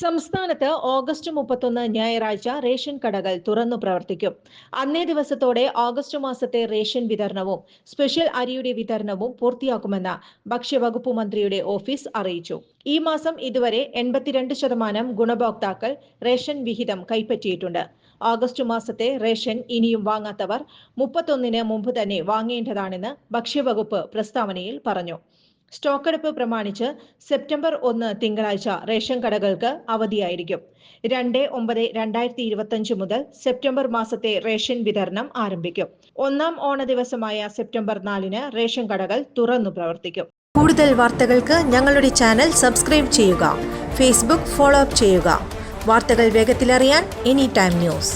സംസ്ഥാനത്ത് ഓഗസ്റ്റ് മുപ്പത്തൊന്ന് ഞായറാഴ്ച റേഷൻ കടകൾ തുറന്നു പ്രവർത്തിക്കും. അന്നേ ദിവസത്തോടെ ഓഗസ്റ്റ് മാസത്തെ റേഷൻ വിതരണവും സ്പെഷ്യൽ അരിയുടെ വിതരണവും പൂർത്തിയാക്കുമെന്ന് ഭക്ഷ്യവകുപ്പ് മന്ത്രിയുടെ ഓഫീസ് അറിയിച്ചു. ഈ മാസം ഇതുവരെ എൺപത്തിരണ്ട് ശതമാനം ഗുണഭോക്താക്കൾ റേഷൻ വിഹിതം കൈപ്പറ്റിയിട്ടുണ്ട്. ഓഗസ്റ്റ് മാസത്തെ റേഷൻ ഇനിയും വാങ്ങാത്തവർ മുപ്പത്തൊന്നിന് മുമ്പ് തന്നെ വാങ്ങേണ്ടതാണെന്ന് ഭക്ഷ്യവകുപ്പ് പ്രസ്താവനയിൽ പറഞ്ഞു. സ്റ്റോക്കെടുപ്പ് പ്രമാണിച്ച് സെപ്റ്റംബർ ഒന്ന് തിങ്കളാഴ്ച റേഷൻ കടകൾക്ക് അവധിയായിരിക്കും. രണ്ട് ഒമ്പത് രണ്ടായിരത്തി ഇരുപത്തഞ്ച് മുതൽ സെപ്റ്റംബർ മാസത്തെ റേഷൻ വിതരണം ആരംഭിക്കും. ഒന്നാം ഓണ ദിവസമായ സെപ്റ്റംബർ നാലിന് റേഷൻ കടകൾ തുറന്നു പ്രവർത്തിക്കും. കൂടുതൽ വാർത്തകൾക്ക് ഞങ്ങളുടെ ചാനൽ സബ്സ്ക്രൈബ് ചെയ്യുക ഫേസ്ബുക്ക് ഫോളോ അപ്പ് ചെയ്യുക. വാർത്തകൾ വേഗത്തിലറിയാൻ എനി ടൈം ന്യൂസ്.